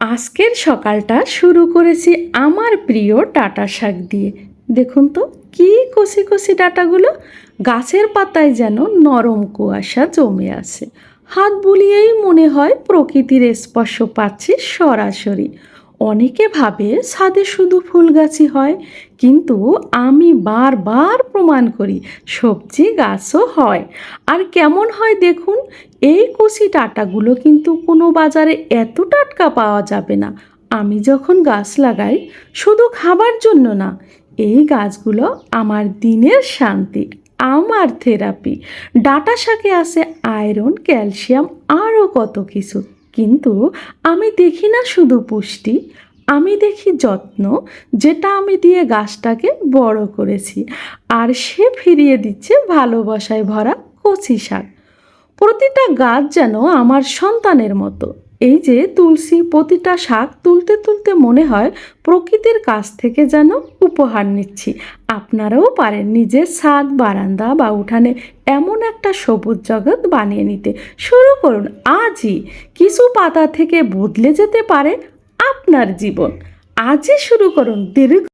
আজকের সকালটা শুরু করেছি আমার প্রিয় ডাটা শাক দিয়ে। দেখুন তো, কি কষি কষি ডাটাগুলো, গাছের পাতায় যেন নরম কুয়াশা জমে আছে। হাত বুলিয়েই মনে হয় প্রকৃতির স্পর্শ পাচ্ছি সরাসরি। অনেকে ভাবে ছাদে শুধু ফুল গাছই হয়, কিন্তু আমি বারবার প্রমাণ করি সবজি গাছও হয়। আর কেমন হয় দেখুন, এই কচি টাটাগুলো কিন্তু কোনো বাজারে এত টাটকা পাওয়া যাবে না। আমি যখন গাছ লাগাই, শুধু খাবার জন্য না, এই গাছগুলো আমার দিনের শান্তি, আমার থেরাপি। ডাটা শাকে আছে আয়রন, ক্যালসিয়াম, আরও কত কিছু। কিন্তু আমি দেখি না শুধু পুষ্টি, আমি দেখি যত্ন, যেটা আমি দিয়ে গাছটাকে বড় করেছি। আর সে ফিরিয়ে দিচ্ছে ভালোবাসায় ভরা কচি শাক। প্রতিটা গাছ যেন আমার সন্তানের মতো। এই যে তুলসী প্রতিটা শাক তুলতে তুলতে মনে হয় প্রকৃতির কাছ থেকে যেন উপহার নিচ্ছি। আপনারাও পারেন নিজের ছাদ, বারান্দা বা উঠানে এমন একটা সবুজ জগৎ বানিয়ে নিতে। শুরু করুন আজই কিছু পাতা থেকে বদলে যেতে পারে আপনার জীবন। আজই শুরু করুন দীর্ঘ